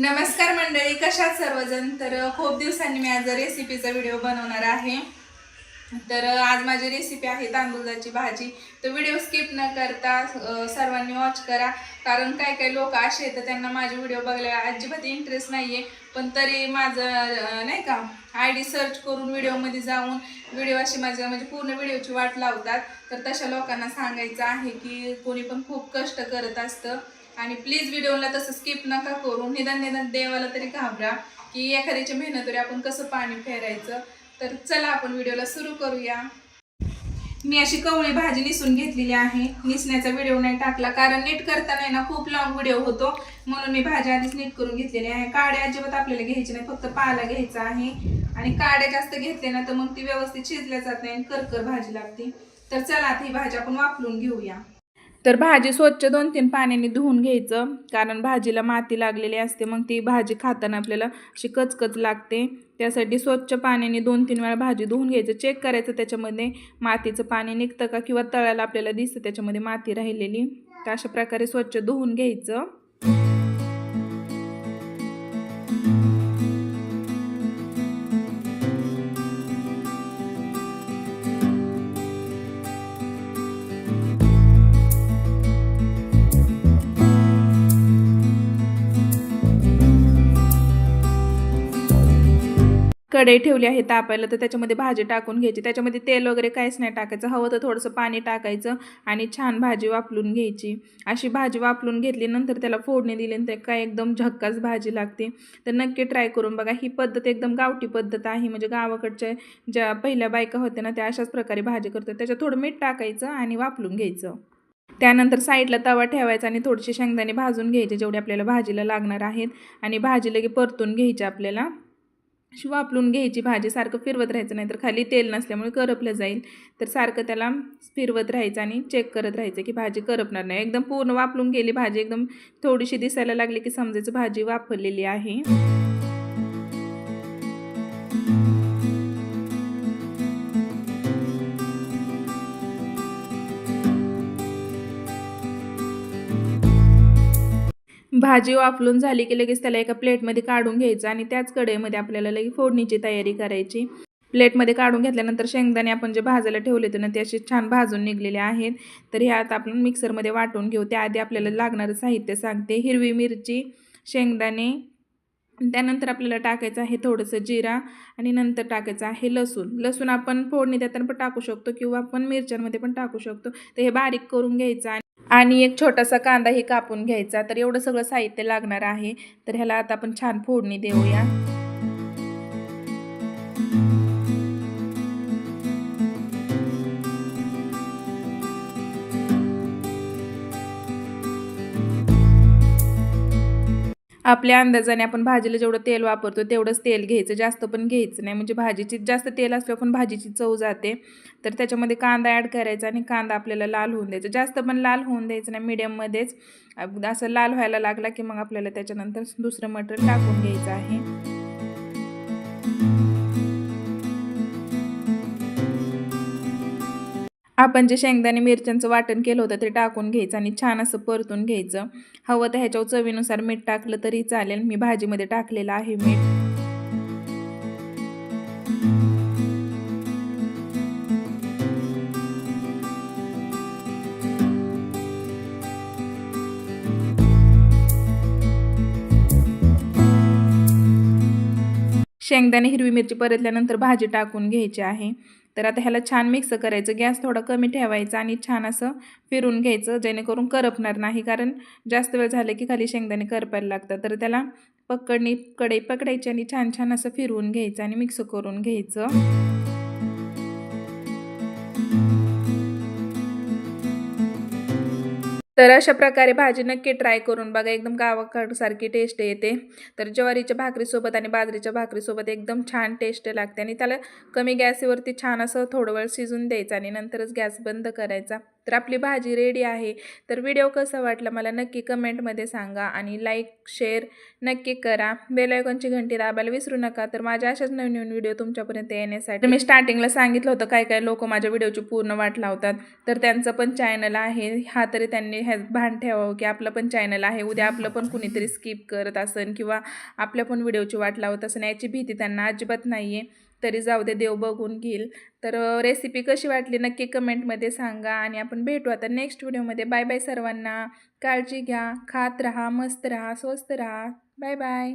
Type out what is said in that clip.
नमस्कार मंडळी कशात सर्वजण? तर खूप दिवसांनी मी आज रेसिपीचा व्हिडिओ बनवणार आहे. तर आज माझी रेसिपी आहे तांदूळाची भाजी. तर व्हिडिओ स्किप न करता सर्वांनी वॉच करा. कारण काय काही लोक असे आहेत तर त्यांना माझे व्हिडिओ बघायला अजिबात इंटरेस्ट नाही आहे पण तरी माझं नाही का आय डी सर्च करून व्हिडिओमध्ये जाऊन व्हिडिओ अशी माझ्या म्हणजे पूर्ण व्हिडिओची वाट लावतात. तर तशा लोकांना सांगायचं आहे की कोणी पण खूप कष्ट करत असतं. आणि प्लीज व्हिडिओला तसं स्किप नका करू. निदान निदान देवाला तरी घाबरा की एखाद्याच्या मेहनतीवर आपण कसं पाणी फेरायचं. तर चला आपण व्हिडिओला सुरू करूया. मी अशी कवळी भाजी निसून घेतलेली आहे. निसण्याचा व्हिडिओ नाही टाकला कारण नीट करताना आहे ना खूप लॉंग व्हिडिओ होतो. म्हणून मी भाजी आधीच नीट करून घेतलेली आहे. काड्या अजिबात आपल्याला घ्यायची नाही फक्त पाला घ्यायचा आहे. आणि काड्या जास्त घेतले ना तर मग ती व्यवस्थित शिजल्या जात नाही आणि करकर भाजी लागते. तर चला आता ही भाजी आपण वापरून घेऊया. तर भाजी स्वच्छ दोन तीन पाण्याने धुवून घ्यायचं. कारण भाजीला माती लागलेली असते मग ती भाजी खाताना आपल्याला अशी कचकच लागते. त्यासाठी स्वच्छ पाण्याने दोन तीन वेळा भाजी धुवून घ्यायचं. चेक करायचं त्याच्यामध्ये मातीचं पाणी निघतं का किंवा तळ्याला आपल्याला दिसतं त्याच्यामध्ये माती राहिलेली. तर अशा प्रकारे स्वच्छ धुवून घ्यायचं. कढई ठेवली आहे तापायला तर त्याच्यामध्ये भाजी टाकून घ्यायची. त्याच्यामध्ये तेल वगैरे काहीच नाही टाकायचं. हवं तर थोडंसं पाणी टाकायचं आणि छान भाजी वापरून घ्यायची. अशी भाजी वापरून घेतली नंतर त्याला फोडणी दिल्यानंतर काय एकदम झक्काच भाजी लागते. तर नक्की ट्राय करून बघा. ही पद्धत एकदम गावठी पद्धत आहे. म्हणजे गावाकडच्या ज्या पहिल्या बायका होत्या ना त्या अशाच प्रकारे भाजी करतात. त्याच्यात थोडं मीठ टाकायचं आणि वापरून घ्यायचं. त्यानंतर साईडला तवा ठेवायचा आणि थोडीशी शेंगदाणे भाजून घ्यायचे जेवढे आपल्याला भाजीला लागणार आहेत. आणि भाजी लगे परतून घ्यायची आपल्याला. अशी वापरून घ्यायची भाजी सारखं फिरवत राहायचं नाही तर खाली तेल नसल्यामुळे करपलं जाईल. तर सारखं त्याला फिरवत राहायचं आणि चेक करत राहायचं की भाजी करपणार नाही. एकदम पूर्ण वापरून गेली भाजी एकदम थोडीशी दिसायला लागली की समजायचं भाजी वापरलेली आहे. भाजी वाफलून झाली की लगेच त्याला एका प्लेटमध्ये काढून घ्यायचं आणि त्याच कढईमध्ये आपल्याला लगेच फोडणीची तयारी करायची. प्लेटमध्ये काढून घेतल्यानंतर शेंगदाणे आपण जे भाजायला ठेवले होते ना ते असे छान भाजून निघलेले आहेत. तर हे आता आपण मिक्सरमध्ये वाटून घेऊ. त्याआधी आपल्याला लागणारं साहित्य सांगते. हिरवी मिरची शेंगदाणे त्यानंतर आपल्याला टाकायचं आहे थोडंसं जिरा आणि नंतर टाकायचं आहे लसूण. लसूण आपण फोडणी देताना पण टाकू शकतो किंवा आपण मिरच्यांमध्ये पण टाकू शकतो. तर हे बारीक करून घ्यायचं आणि आणि एक छोटासा कांदाही कापून घ्यायचा. तर एवढं सगळं साहित्य लागणार आहे. तर ह्याला आता आपण छान फोडणी देऊया. आपल्या अंदाजाने आपण भाजीला जेवढं तेल वापरतो तेवढंच तेल घ्यायचं. जास्त पण घ्यायचं नाही. म्हणजे भाजीची जास्त तेल असल्या पण भाजीची चव जाते. तर त्याच्यामध्ये कांदा ॲड करायचा आणि कांदा आपल्याला लाल होऊन द्यायचा. जास्त पण लाल होऊन द्यायचं नाही. मीडियममध्येच असं लाल व्हायला लागला की मग आपल्याला त्याच्यानंतर दुसरं मटेरियल टाकून घ्यायचं आहे. आपण जे शेंगदाणे मिरच्यांचं वाटण केलं होतं ते टाकून घ्यायचं आणि छान असं परतून घ्यायचं. हवं तर ह्याच्यावर चवीनुसार मीठ टाकलं तरी चालेल. मी भाजीमध्ये टाकलेलं आहे मीठ. शेंगदाणे हिरवी मिरची परतल्यानंतर भाजी टाकून घ्यायची आहे. तर आता ह्याला छान मिक्स करायचं. गॅस थोडा कमी ठेवायचा आणि छान असं फिरून घ्यायचं जेणेकरून करपणार नाही. कारण जास्त वेळ झालं की खाली शेंगदाणे करपायला लागतात. तर त्याला पकडणी कडे पकडायची आणि छान छान असं फिरवून घ्यायचं आणि मिक्स करून घ्यायचं. तर अशा प्रकारे भाजी नक्की ट्राय करून बघा. एकदम गावाकडसारखी टेस्ट येते. तर ज्वारीच्या भाकरीसोबत आणि बाजरीच्या भाकरीसोबत एकदम छान टेस्ट लागते आणि त्याला कमी गॅसवरती छान असं थोडं वेळ शिजून द्यायचं आणि नंतरच गॅस बंद करायचा. तर आपली भाजी रेडी आहे. तर व्हिडिओ कसा वाटला मला नक्की कमेंटमध्ये सांगा आणि लाईक शेअर नक्की करा. बेलायकॉनची घंटी दाबायला विसरू नका. तर माझ्या अशाच नवीन नवीन व्हिडिओ तुमच्यापर्यंत येण्यासाठी मी स्टार्टिंगला सांगितलं होतं काय काय लोक माझ्या व्हिडिओची पूर्ण वाट लावतात. तर त्यांचं पण चॅनल आहे. हा तरी त्यांनी ह्या भान ठेवावं की आपलं पण चॅनल आहे. उद्या आपलं पण कुणीतरी स्किप करत असन किंवा आपल्या पण व्हिडिओची वाट लावत असन याची भीती त्यांना अजिबात नाही आहे तरी जाऊ दे देव बघून घेईल. तर रेसिपी कशी वाटली नक्की कमेंटमध्ये सांगा आणि आपण भेटू आता नेक्स्ट व्हिडिओमध्ये बाय बाय सर्वांना. काळजी घ्या खात राहा मस्त राहा स्वस्त राहा. Bye bye